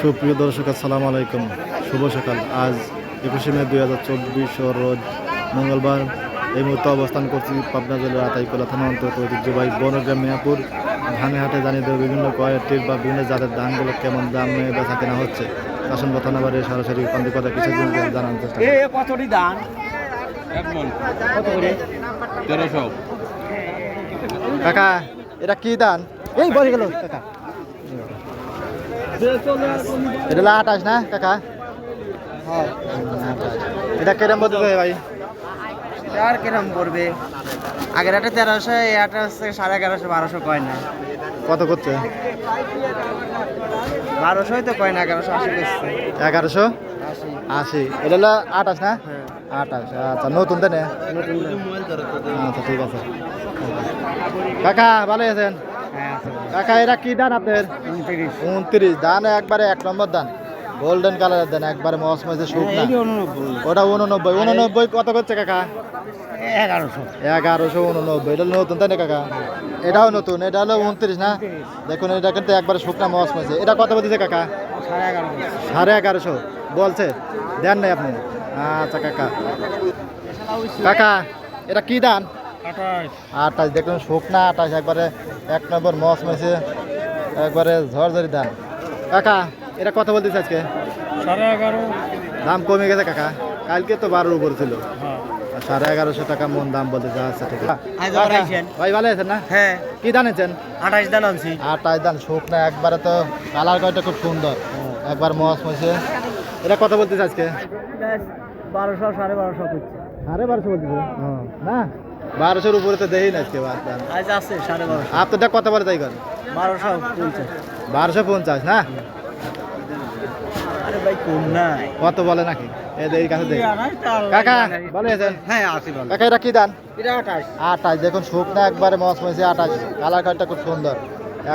সুপ্রিয় দর্শক আসসালামু আলাইকুম। শুভ সকাল। আজ একুশে মে দুই হাজার চব্বিশ রোজ মঙ্গলবার এই মুহূর্তে অবস্থান করছি পাবনা জেলার আতাইকলা থানা অন্তর্গত ঐতিহ্যবাহী বনগ্রাম মেয়াপুর। ধানে হাটে জানিয়ে দেবে বিভিন্ন কোয়ালিটির বা বিভিন্ন জাতের ধানগুলো কেমন দামে বেচা কেনা হচ্ছে। আসন কথা না বাড়িয়ে সরাসরি পান্তি কথা কিছু দিন জানার চেষ্টা কতটি কাকা এটা কি দান এই বসে গেল কাকা। এটা হলো আঠাশ না কাকা? হ্যাঁ। এটা কেরম বলতে ভাই? আর কিরম পড়বে? আগের একটা তেরোশো এই আটা হচ্ছে সাড়ে এগারোশো বারোশো কয় না। কত করছে? বারোশোই তো কয় না এগারোশো আশি করছে। এগারোশো? আশি। এটা হলো আঠাশ না? হ্যাঁ। আঠাশ আচ্ছা নতুন তো নে? আচ্ছা ঠিক আছে। কাকা ভালো আছেন? আছে কাকা এরা কি দান আপনার? উনত্রিশ। দান একবারে এক নম্বর দান গোল্ডেন কালারের দেন একবারে মস মসে শুকনা। ওটা উননব্বই। উননব্বই কত করছে কাকা? এগারোশো। এগারোশো উননব্বই। এটা নতুন তাই না কাকা? এটাও নতুন এটা হলো উনত্রিশ না? দেখুন এটা কিন্তু একবারে শুকনা মস মসে। এটা কত বলতেছে কাকা? সাড়ে এগারোশো। বলছে দেন নাই আপনি। আচ্ছা কাকা। কাকা এটা কি দান আঠাশ। আঠাশ। দেখুন শুকনা আঠাশ। একবারে এক নম্বর মস মেসে একবারে ঝরঝরি দান কাকা এটা কত বলতেছে আজকে? সাড়ে এগারো। দাম কমে গেছে কাকা। কালকে তো বারোর উপর ছিল। হ্যাঁ। সাড়ে এগারোশো টাকা মন দাম বলতেছে আচ্ছা ঠিক আছে। ভাই ভালো আছেন না? হ্যাঁ। কি দান আছেন আঠাশ দান আনছি। আঠাশ দান শুকনা একবারে তো কালার কয়টা খুব সুন্দর। একবার মস মসে এটা কত বলতেছে আজকে? বারোশো সাড়ে বারোশো করছে। সাড়ে বারোশো বলতেছে না? বারোশোর উপরে তো দেই না আজকে বাদ আজ আছে সাড়ে বারোশো। আপনারটা কত বলে তাই কর? বারোশো পঞ্চাশ। বারোশো পঞ্চাশ না? আরে ভাই কম নাই কত বলে নাকি? এই কাছে দেই কাকা ভালো আছেন? হ্যাঁ আসি ভালো। কাকা এটা কি দান? এটা আঠাশ। আঠাশ দেখুন শুকনা একবারে মস মসে আঠাশ। কালার কাঠটা খুব সুন্দর।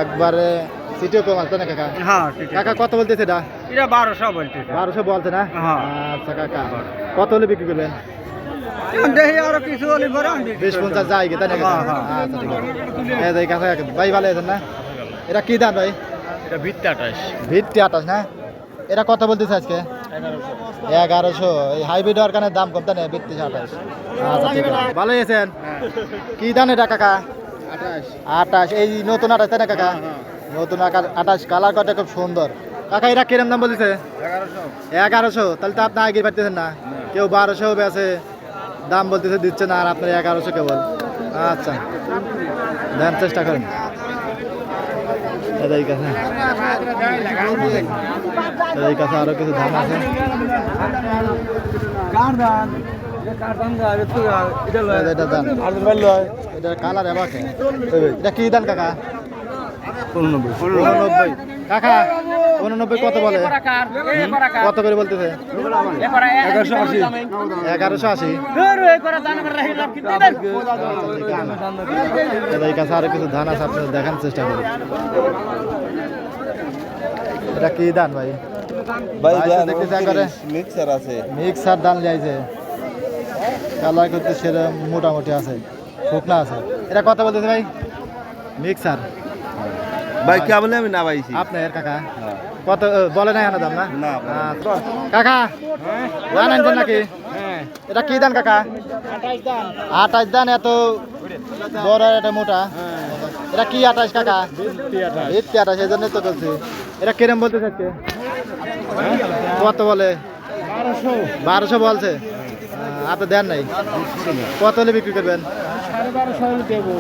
একবারে সিটিও কম আছে না কাকা? হ্যাঁ কাকা কত বলতেছে এটা? এটা বারোশো বলতে বারোশো বলছে না? হ্যাঁ। আচ্ছা কাকা। কত হলে বিক্রি করবেন? দেখি আরও কিছু হলে পরে বিশ পঞ্চাশ যায় কি তাই না কাকা? হ্যাঁ, হ্যাঁ। আচ্ছা ঠিক আছে। এই দেই ভাই ভালো আছেন না? এটা কি দাম ভাই? এটা ভিত্তি আঠাশ। ভিত্তি আঠাশ না? এটা কত বলতেছে আজকে? এগারোশো। এই হাইব্রিড হওয়ার কারণে দাম কম তাই না ভিত্তি আঠাশ। আচ্ছা ঠিক আছে। ভালো আছেন? কি দাম এটা কাকা? আঠাশ। এই নতুন আঠাশ তাই না কাকা? নতুন আঠাশ কালার কটা খুব সুন্দর। কাকা এটা কিরম দাম বলেছে এগারোশো। তাহলে তো আপনি আগে পারতেছেন না। কেউ বারোশো বেছে দাম বলতেছে দিচ্ছে না আর আপনার এগারোশো কেবল। আচ্ছা। দেন চেষ্টা করেন। এই কাছে। এই কাছে আরও কিছু ধান আছে। এটা কালার এবাকে। এটা কি দান কাকা? উননব্বই উননব্বই কাকা উননব্বই কত বলে? কত করে বলতেছে? এগারোশো আশি। এগারোশো আশি। এই কাছে আরও কিছু ধান আছে আপনাদের চেষ্টা করি। এটা কি ধান ভাই? ভাই দেখতেছি একবারে মিক্সার আছে। মিক্সার ধান লিয়াইছে কালার করতে সেরকম মোটামুটি আছে। শুকনা আছে। এটা কথা বলতেছে ভাই? মিক্সার। ভাই কে বলে আমি না পাইছি আপনার কাকা। কত বলে নাই আনা দাম না? না, আচ্ছা। কাকা ধান আনছেন নাকি? হ্যাঁ। এটা কি দান কাকা? আঠাশ দান। এত বড় আর এটা মোটা? এটা কি আঠাশ কাকা? ভিত্তি আঠাশ এই জন্যই তো বলছি। এটা কিরম বলতে চাচ্ছে কত বলে? বারোশো। বলছে? আপনি দেন নাই। কত হলে বিক্রি করবেন?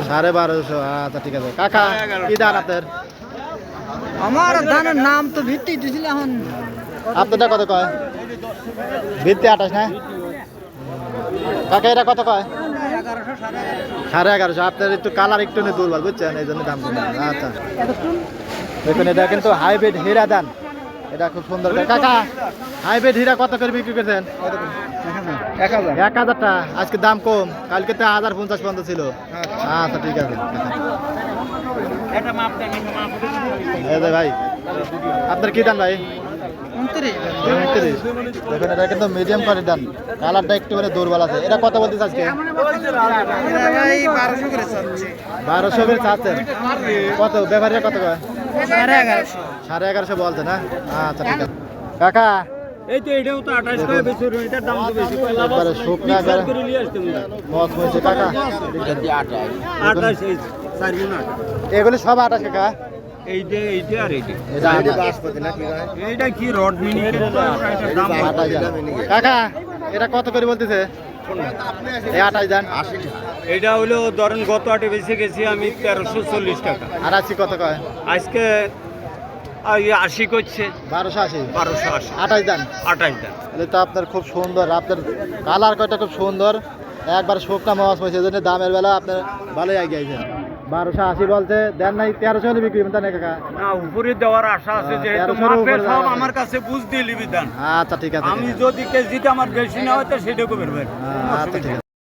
সাড়ে বারোশো আচ্ছা ঠিক আছে। কাকা কি দান আপনার? আমার ধানের নাম তো ভিত্তি দিছিল এখন। আপনারটা কত কয়। ভিত্তি আঠাশ না? কাকা, এটা কত কয়? সাড়ে এগারোশো। আপনার একটু কালার একটু দুর্বল, বুঝছেন? এই জন্য দাম আচ্ছা। দেখুন, এটা কিন্তু হাইব্রিড হীরা দান এটা খুব সুন্দর কাকা, হাইব্রিড হীরা কত করে বিক্রি করছেন? এক হাজার। এক হাজারটা আজকে দাম কম। কালকে তো হাজার পঞ্চাশ পর্যন্ত ছিল। আচ্ছা ঠিক আছে। ভাই আপনার কি দান ভাই? দেখেন এটা কিন্তু মিডিয়াম কোয়ালিটি দান কালারটা একটু মানে দুর্বল আছে। এটা কত বলতে আজকে বারোশো করে চাচ্ছে কত? ব্যাপারীরা কত সাড়ে এগারোশো বলছে না হ্যাঁ? আচ্ছা ঠিক আছে। কাকা এই তো এটাও তো 28 টাকা বেশি এটার দাম তো বেশি। শুকনা করে কাকা। 28 28 এগুলো সব আঠাশ এটা কত? করে বলতেছে? এটা হলো গত গেছি আমি আজকে আশি করছে। বারোশো আশি? বারোশো আশি। আঠাশ দেন আপনার খুব সুন্দর আপনার কালার কয়টা খুব সুন্দর। একবার শুকনা মাছ পাইছে জন্য দামের বেলা আপনার ভালোই আগে বারোশো আশি বলতে দেন নাই তেরোশো হলে বিক্রি করবেন না কাকা। না উপরে দেওয়ার আশা আছে হ্যাঁ, যেহেতু সব আমার কাছে বুঝ দিয়ে লিবি দেন। আচ্ছা ঠিক আছে আমি যদি কেজিতে আমার বেশি না হয় তো সেটাকে বেরবেন আচ্ছা ঠিক আছে।